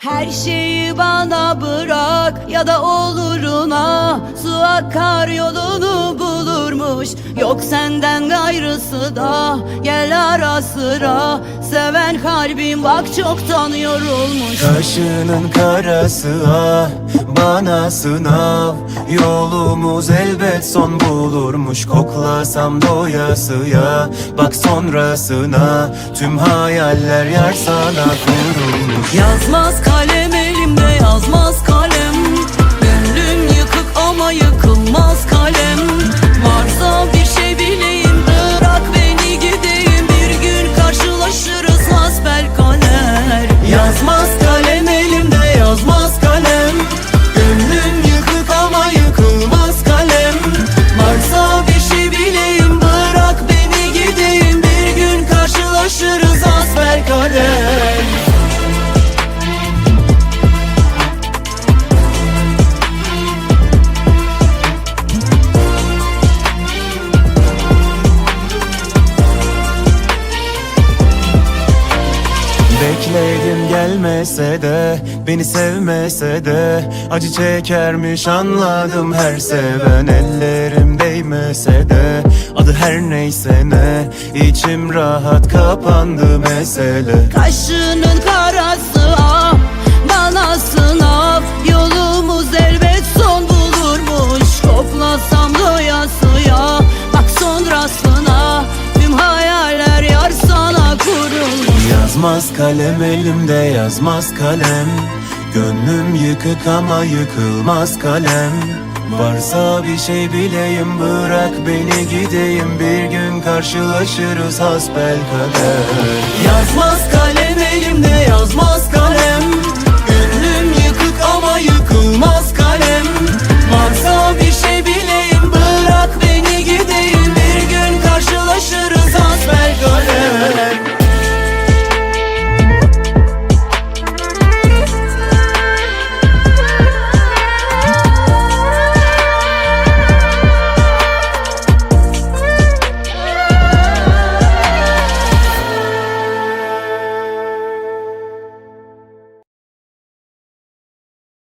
Her şeyi bana bırak ya da oluruna Su akar yolunu bulurmuş. Yok senden gayrısı da Gel ara sıra. Seven kalbim bak çoktan yorulmuş. Kaşının karası ah bana sınav. Yolumuz elbet son bulurmuş. Koklasam doyasıya Bak sonrasına. Tüm hayaller yar sana kurulmuş. Yazmaz hasbel kader Bekledim gelmese de Beni sevmese de Acı çekermiş anladım her seven. Ellerim değmese de Adı her neyse ne içim rahat kapandı mesele. Kaşının karası ah bana sınav Yolumuz elbet son bulurmuş. Koklasam doyasıya bak sonrasına. Tüm hayaller yar sana kurulmuş. Yazmaz kalem elimde yazmaz kalem. Gönlüm yıkık ama yıkılmaz kalem Varsa bir şey bileyim bırak beni gideyim. Bir gün karşılaşırız hasbel kader. Yazmaz kalem elimde yazmaz